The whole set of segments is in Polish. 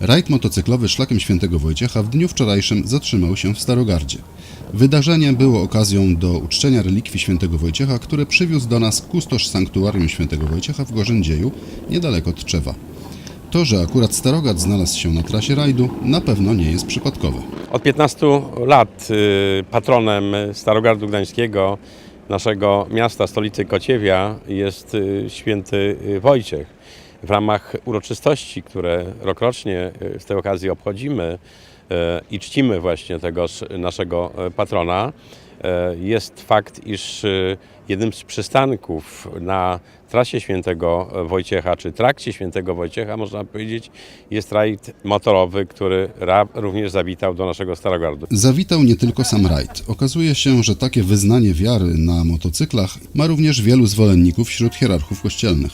Rajd motocyklowy szlakiem świętego Wojciecha w dniu wczorajszym zatrzymał się w Starogardzie. Wydarzenie było okazją do uczczenia relikwii świętego Wojciecha, które przywiózł do nas kustosz sanktuarium świętego Wojciecha w Gorzędzieju, niedaleko Tczewa. To, że akurat Starogard znalazł się na trasie rajdu, na pewno nie jest przypadkowe. Od 15 lat y, patronem Starogardu Gdańskiego, naszego miasta, stolicy Kociewia, jest y, święty y, Wojciech. W ramach uroczystości, które rokrocznie y, z tej okazji obchodzimy y, i czcimy właśnie tegoż naszego y, patrona, jest fakt, iż y, jednym z przystanków na trasie świętego Wojciecha, czy trakcie świętego Wojciecha, można powiedzieć, jest rajd motorowy, który również zawitał do naszego Starogardu. Zawitał nie tylko sam rajd. Okazuje się, że takie wyznanie wiary na motocyklach ma również wielu zwolenników wśród hierarchów kościelnych.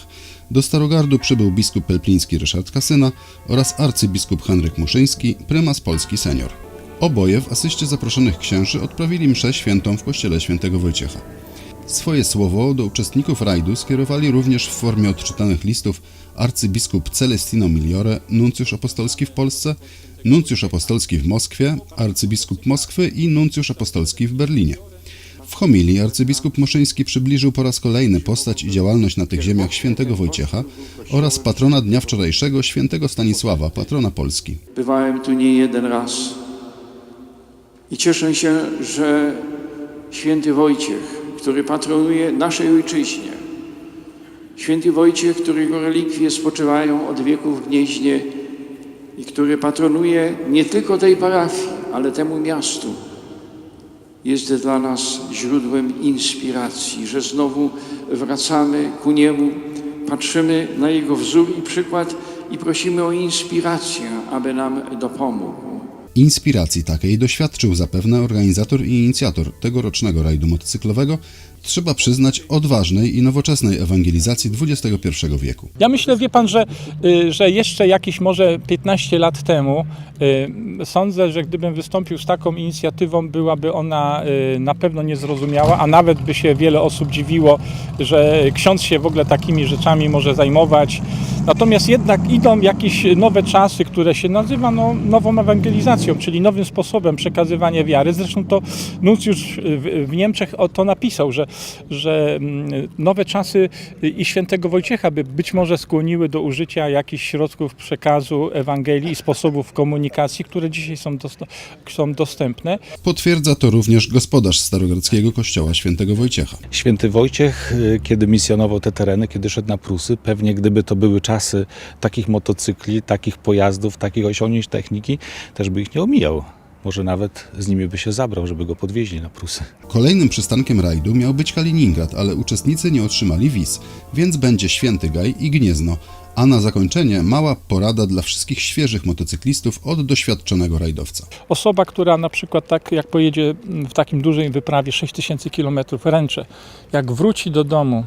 Do Starogardu przybył biskup pelpliński Ryszard Kasyna oraz arcybiskup Henryk Muszyński, prymas Polski senior. Oboje w asyście zaproszonych księży odprawili mszę świętą w kościele świętego Wojciecha. Swoje słowo do uczestników rajdu skierowali również w formie odczytanych listów arcybiskup Celestino Migliore, nuncjusz apostolski w Polsce, nuncjusz apostolski w Moskwie, arcybiskup Moskwy i nuncjusz apostolski w Berlinie. W homilii arcybiskup Moszyński przybliżył po raz kolejny postać i działalność na tych ziemiach świętego Wojciecha oraz patrona dnia wczorajszego świętego Stanisława, patrona Polski. Bywałem tu nie jeden raz i cieszę się, że święty Wojciech, który patronuje naszej ojczyźnie, święty Wojciech, którego relikwie spoczywają od wieków w Gnieźnie i który patronuje nie tylko tej parafii, ale temu miastu, jest dla nas źródłem inspiracji, że znowu wracamy ku Niemu, patrzymy na Jego wzór i przykład i prosimy o inspirację, aby nam dopomógł. Inspiracji takiej doświadczył zapewne organizator i inicjator tegorocznego rajdu motocyklowego, trzeba przyznać odważnej i nowoczesnej ewangelizacji XXI wieku. Ja myślę, wie pan, że, y, że jeszcze jakieś może 15 lat temu y, sądzę, że gdybym wystąpił z taką inicjatywą, byłaby ona y, na pewno niezrozumiała, a nawet by się wiele osób dziwiło, że ksiądz się w ogóle takimi rzeczami może zajmować. Natomiast jednak idą jakieś nowe czasy, które się nazywa no, nową ewangelizacją, czyli nowym sposobem przekazywania wiary. Zresztą to nuncjusz w, w Niemczech o to napisał, że, że mm, nowe czasy i świętego Wojciecha by być może skłoniły do użycia jakichś środków przekazu Ewangelii i sposobów komunikacji, które dzisiaj są, dost- są dostępne. Potwierdza to również gospodarz Starogardzkiego Kościoła Świętego Wojciecha. Święty Wojciech, y, kiedy misjonował te tereny, kiedy szedł na Prusy, pewnie gdyby to były czasy takich motocykli, takich pojazdów, takich osiągnięć techniki, też by ich nie omijał. Może nawet z nimi by się zabrał, żeby go podwieźli na Prusy. Kolejnym przystankiem rajdu miał być Kaliningrad, ale uczestnicy nie otrzymali wiz, więc będzie Święty Gaj i Gniezno, a na zakończenie mała porada dla wszystkich świeżych motocyklistów od doświadczonego rajdowca. Osoba, która na przykład tak jak pojedzie w takim dużej wyprawie 6000 km ręcze, jak wróci do domu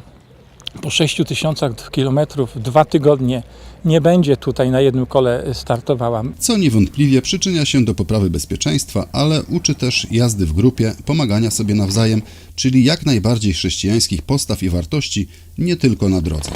po 6000 km dwa tygodnie, nie będzie tutaj na jednym kole startowała. Co niewątpliwie przyczynia się do poprawy bezpieczeństwa, ale uczy też jazdy w grupie, pomagania sobie nawzajem, czyli jak najbardziej chrześcijańskich postaw i wartości, nie tylko na drodze.